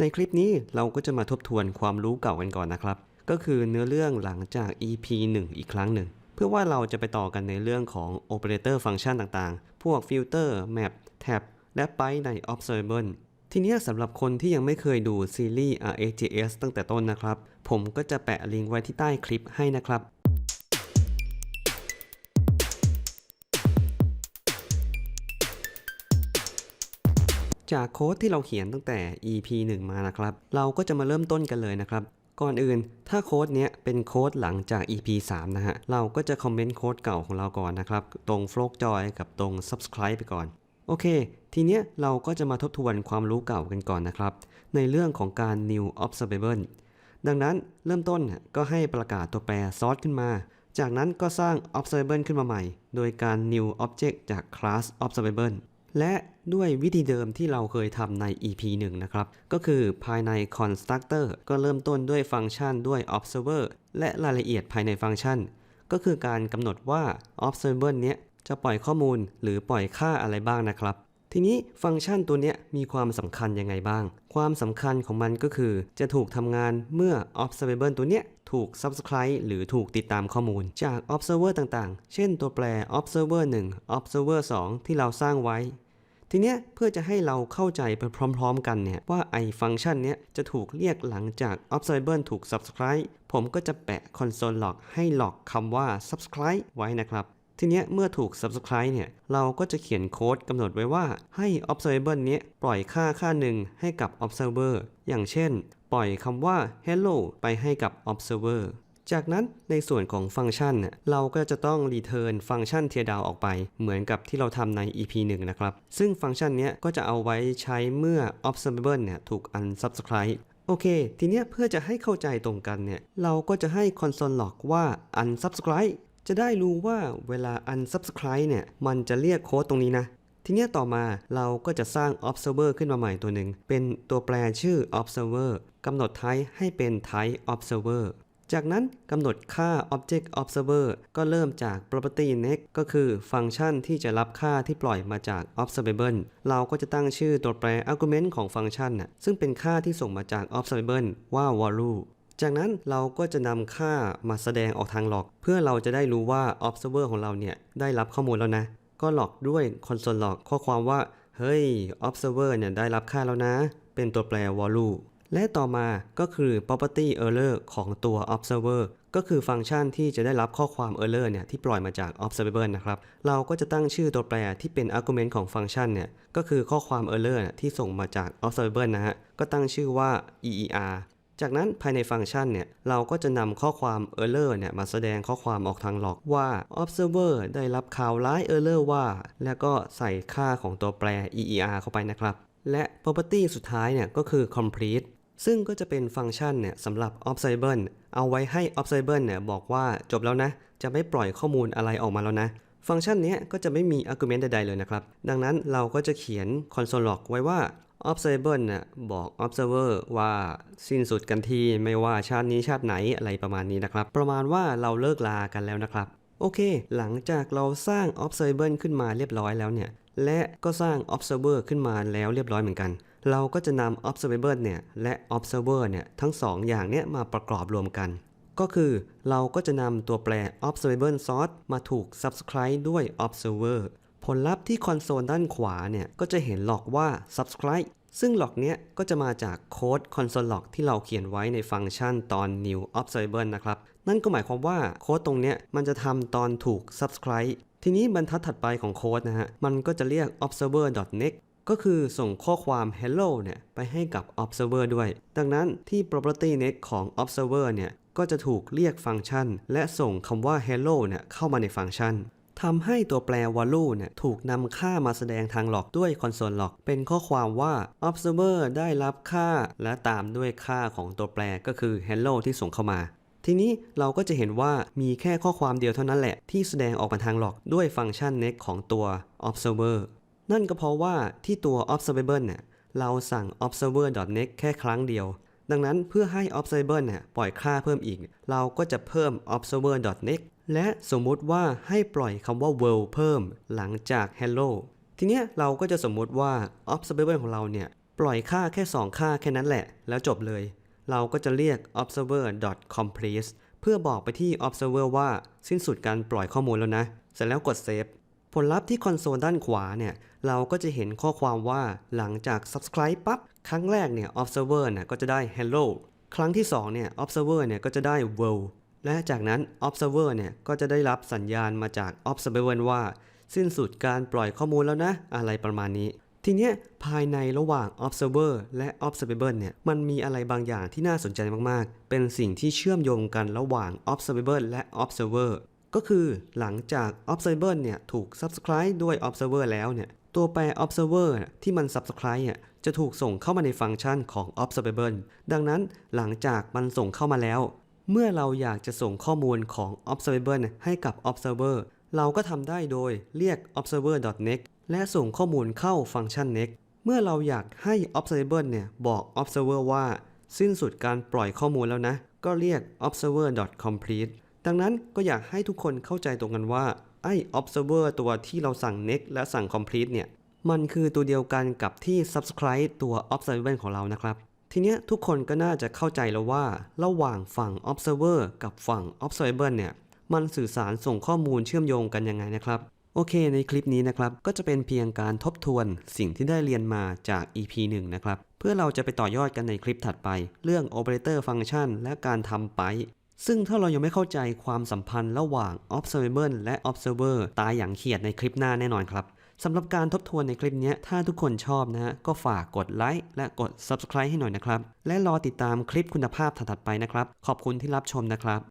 ในคลิปนี้เราก็จะมาทบทวนความรู้เก่ากันก่อนนะครับ ก็คือเนื้อเรื่องหลังจาก EP 1 อีกครั้งหนึ่ง เพื่อว่าเราจะไปต่อกันในเรื่องของ Operator ฟังก์ชันต่างๆ พวก Filter Map Tab และไปใน Observable ทีนี้สำหรับคนที่ยังไม่เคยดูซีรีส์ RxJS ตั้งแต่ต้นนะครับ ผมก็จะแปะลิงก์ไว้ที่ใต้คลิปให้นะครับ จากโค้ดที่เราเขียนตั้งแต่ EP 1 มานะครับ เราก็จะมาเริ่มต้นกันเลยนะครับ ก่อนอื่น ถ้าโค้ดเนี้ยเป็นโค้ดหลังจาก EP 3 นะฮะ เราก็จะคอมเมนต์โค้ดเก่าของเราก่อนนะครับ ตรง f l o w Joy กับตรง Subscribe ไปก่อน โอเค ทีเนี้ยเราก็จะมาทบทวนความรู้เก่ากันก่อนนะครับ ในเรื่องของการ new observable ดังนั้นเริ่มต้นก็ให้ประกาศตัวแปร source ขึ้นมาจากนั้นก็สร้าง observable ขึ้นมาใหม่ โดยการ new object จาก class observable และ ด้วยวิธีเดิมที่เราเคยทำใน EP 1 นะครับ ก็คือภายใน constructor ก็เริ่มต้นด้วยฟังก์ชันด้วย observer และรายละเอียดภายในฟังก์ชัน ก็คือการกำหนดว่า observable เนี้ยจะปล่อยข้อมูลหรือปล่อยค่าอะไรบ้างนะครับ ทีนี้ฟังก์ชันตัวเนี้ยมีความสำคัญยังไงบ้าง ความสำคัญของมันก็คือ จะถูกทำงานเมื่อ observable ตัวเนี้ยถูก subscribe หรือถูกติดตามข้อมูล จาก observer ต่างๆ เช่นตัวแปร observer 1 observer 2 ที่เราสร้างไว้ ทีเนี้ยเพื่อจะให้เราเข้าใจไปพร้อม ๆ กันเนี่ยว่าไอฟังก์ชันเนี้ยจะถูกเรียกหลังจาก observable ถูก subscribe ผมก็จะแปะ console log ให้ log คำว่า subscribe ไว้นะครับทีเนี้ยเมื่อถูก subscribe เนี่ย เราก็จะเขียนโค้ดกำหนดไว้ว่าให้ observable เนี้ยปล่อยค่าค่าหนึ่งให้กับ observer อย่างเช่น ปล่อยคำว่า hello ไปให้กับ observer จากนั้นในส่วนของฟังก์ชัน เราก็จะต้อง return ฟังก์ชัน tear down ออกไป เหมือนกับที่เราทำใน EP 1 นะครับ ซึ่งฟังก์ชันนี้ก็จะเอาไว้ใช้เมื่อ observable เนี่ยถูก unsubscribe โอเค ทีเนี้ยเพื่อจะให้เข้าใจตรงกันเนี่ย เราก็จะให้ console log ว่า unsubscribe จะได้รู้ว่าเวลา unsubscribe เนี่ย มันจะเรียกโค้ดตรงนี้นะ ทีนี้ต่อมาเราก็จะสร้าง observer ขึ้นมาใหม่ตัวหนึ่ง เป็นตัวแปรชื่อ observer กำหนด type ให้เป็น type observer จากนั้นกำหนดค่า object observer ก็เริ่มจาก property next ก็คือฟังก์ชันที่จะรับค่าที่ปล่อยมาจาก observable เราก็จะตั้งชื่อตัวแปร argument ของฟังก์ชันน่ะซึ่งเป็นค่าที่ส่งมาจาก observable ว่า value จากนั้นเราก็จะนำค่ามาแสดงออกทาง log เพื่อเราจะได้รู้ว่า observer ของเราเนี่ยได้รับข้อมูลแล้วนะ ก็ log ด้วย console log ข้อความว่า เฮ้ย observer เนี่ยได้รับค่าแล้วนะ เป็นตัวแปร value และต่อมาก็คือ property error ของตัว observer ก็คือฟังก์ชันที่จะได้รับข้อความ error เนี่ยที่ปล่อยมาจาก observable นะครับ เราก็จะตั้งชื่อตัวแปรที่เป็น argument ของฟังก์ชันเนี่ย ก็คือข้อความ error เนี่ยที่ส่งมาจาก observable นะฮะ ก็ตั้งชื่อว่า eer จากนั้นภายในฟังก์ชันเนี่ย เราก็จะนำข้อความ error เนี่ยมาแสดงข้อความออกทาง log ว่า observer ได้รับข่าวร้าย error ว่า แล้วก็ใส่ค่าของตัวแปร eer เข้าไปนะครับและ property สุดท้ายเนี่ยก็คือ complete ซึ่งก็จะเป็นฟังก์ชันเนี่ยสำหรับ observable เอาไว้ให้ observable เนี่ยบอกว่าจบแล้วนะ จะไม่ปล่อยข้อมูลอะไรออกมาแล้วนะ ฟังก์ชันนี้ก็จะไม่มี argument ใดๆเลยนะครับ ดังนั้นเราก็จะเขียน console log ไว้ว่า observable น่ะบอก observer ว่าสิ้นสุดกันทีไม่ว่าชาตินี้ชาติไหนอะไรประมาณนี้นะครับ ประมาณว่าเราเลิกลากันแล้วนะครับ โอเค หลังจากเราสร้าง observable ขึ้นมาเรียบร้อยแล้วเนี่ย และก็สร้าง observer ขึ้นมาแล้วเรียบร้อยเหมือนกัน เราก็จะนำ observable เนี่ยและ observer เนี่ยทั้งสองอย่างเนี่ยมาประกอบรวมกัน ก็คือเราก็จะนำตัวแปร observable source มาถูก subscribe ด้วย observer ผลลัพธ์ที่คอนโซลด้านขวาเนี่ยก็จะเห็นหลอกว่า subscribe ซึ่งหลอกเนี้ยก็จะมาจากโค้ด console log ที่เราเขียนไว้ในฟังก์ชันตอน new observable นะครับ นั่นก็หมายความว่าโค้ดตรงเนี้ยมันจะทำตอนถูก subscribe ทีนี้บรรทัดถัดไปของโค้ดนะฮะ มันก็จะเรียก observer.next ก็คือส่งข้อความ hello เนี่ยไปให้กับ observer ด้วย ดังนั้นที่ property next ของ observer เนี่ยก็จะถูกเรียกฟังก์ชัน และส่งคำว่า hello เนี่ยเข้ามาในฟังก์ชันทำให้ตัวแปร value เนี่ยถูกนำค่ามาแสดงทางหลอกด้วย console log เป็นข้อความว่า observer ได้รับค่า และตามด้วยค่าของตัวแปรก็คือ hello ที่ส่งเข้ามา ทีนี้เราก็จะเห็นว่ามีแค่ข้อความเดียวเท่านั้นแหละ ที่แสดงออกมาทางหลอกด้วยฟังก์ชัน next ของตัว observer นั่นก็เพราะว่าที่ตัว observable เนี่ยเราสั่ง observer.next แค่ครั้งเดียว ดังนั้นเพื่อให้ observable เนี่ยปล่อยค่าเพิ่มอีก เราก็จะเพิ่ม observer.next และสมมุติว่าให้ปล่อยคำว่า world เพิ่มหลังจาก hello ทีเนี้ยเราก็จะสมมุติว่า observable ของเราเนี่ยปล่อยค่าแค่ 2 ค่าแค่นั้นแหละ แล้วจบเลย เราก็จะเรียก observer complete เพื่อบอกไปที่ observer ว่าสิ้นสุดการปล่อยข้อมูลแล้วนะ เสร็จแล้วกด save ผลลัพธ์ที่คอนโซลด้านขวาเนี่ย เราก็จะเห็นข้อความว่าหลังจาก subscribe ปั๊บ ครั้งแรกเนี่ย observer เนี่ยก็จะได้ hello ครั้งที่2เนี่ย observer เนี่ยก็จะได้ world และจากนั้น observer เนี่ยก็จะได้รับสัญญาณมาจาก observer ว่า สิ้นสุดการปล่อยข้อมูลแล้วนะ อะไรประมาณนี้ ทีเนี้ยภายในระหว่าง observer และ observable เนี่ย มันมีอะไรบางอย่างที่น่าสนใจมาก ๆ เป็นสิ่งที่เชื่อมโยงกันระหว่าง observable และ observer ก็คือหลังจาก observable เนี่ยถูก subscribe ด้วย observer แล้วเนี่ยตัวแปร observer น่ะที่มัน subscribe อะจะถูกส่งเข้ามาในฟังก์ชันของ observable ดังนั้นหลังจากมันส่งเข้ามาแล้ว เมื่อเราอยากจะส่งข้อมูลของ observable ให้กับ observer เราก็ทำได้โดยเรียก observer.next และส่งข้อมูลเข้าฟังก์ชัน next เมื่อเราอยากให้ observable เนี่ยบอก observer ว่า สิ้นสุดการปล่อยข้อมูลแล้วนะ ก็เรียก observer.complete ดังนั้นก็อยากให้ทุกคนเข้าใจตรงกันว่าไอ้ observer ตัวที่เราสั่ง next และสั่ง complete เนี่ย มันคือตัวเดียวกันกับที่ subscribe ตัว observable ของเรานะครับ ทีเนี้ยทุกคนก็น่าจะเข้าใจแล้วว่า ระหว่างฝั่ง observer กับฝั่ง observable เนี่ย มันสื่อสารส่งข้อมูลเชื่อมโยงกันยังไงนะครับโอเค ในคลิปนี้นะครับ ก็จะเป็นเพียงการทบทวนสิ่งที่ได้เรียนมาจาก EP 1 นะครับ เพื่อเราจะไปต่อยอดกันในคลิปถัดไป เรื่อง operator function และการทำไป ซึ่งถ้าเรายังไม่เข้าใจความสัมพันธ์ระหว่าง observable และ observer ตายอย่างเขียดในคลิปหน้าแน่นอนครับสำหรับการทบทวนในคลิปนี้ ถ้าทุกคนชอบนะฮะ ก็ฝากกดไลค์และกด subscribe ให้หน่อยนะครับ และรอติดตามคลิปคุณภาพถัดไปนะครับ ขอบคุณที่รับชมนะครับ